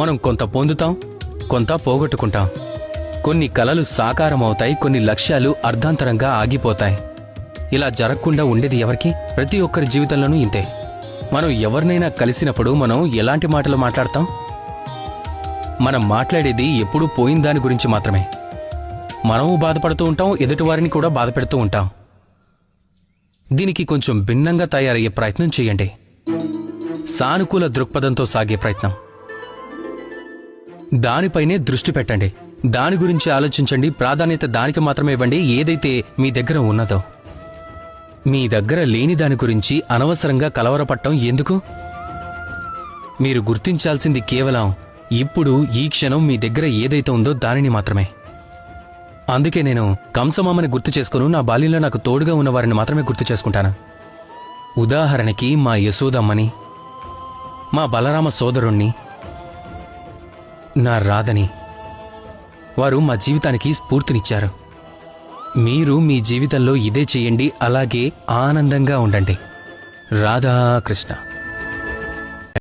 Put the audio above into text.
మనం కొంత పొందుతాం కొంత పోగొట్టుకుంటాం. కొన్ని కలలు సాకారం అవుతాయి కొన్ని లక్ష్యాలు అర్ధాంతరంగా ఆగిపోతాయి. ఇలా జరగకుండా ఉండేది ఎవరికి? ప్రతి ఒక్కరి జీవితంలోనూ ఇంతే. మనం ఎవరినైనా కలిసినప్పుడు మనం ఎలాంటి మాటలు మాట్లాడతాం? మనం మాట్లాడేది ఎప్పుడూ పోయిన దాని గురించి మాత్రమే. మనము బాధపడుతూ ఉంటాం ఎదుటివారిని కూడా బాధ పెడుతూ ఉంటాం. దీనికి కొంచెం భిన్నంగా తయారయ్యే ప్రయత్నం చేయండి. సానుకూల దృక్పథంతో సాగే ప్రయత్నం. దానిపైనే దృష్టి పెట్టండి. దాని గురించి ఆలోచించండి. ప్రాధాన్యత దానికి మాత్రమే ఇవ్వండి. ఏదైతే మీ దగ్గర ఉన్నదో. మీ దగ్గర లేని దాని గురించి అనవసరంగా కలవరపట్టం ఎందుకు? మీరు గుర్తించాల్సింది కేవలం ఇప్పుడు ఈ క్షణం మీ దగ్గర ఏదైతే ఉందో దానిని మాత్రమే. అందుకే నేను కంసమామని గుర్తు చేసుకుని. నా బాల్యంలో నాకు తోడుగా ఉన్న వారిని మాత్రమే గుర్తు చేసుకుంటాను. ఉదాహరణకి మా యశోదమ్మని మా బలరామ సోదరుణ్ణి నా రాధని. వారు మా జీవితానికి స్ఫూర్తినిచ్చారు. మీరు మీ జీవితంలో ఇదే చేయండి అలాగే ఆనందంగా ఉండండి. రాధాకృష్ణ.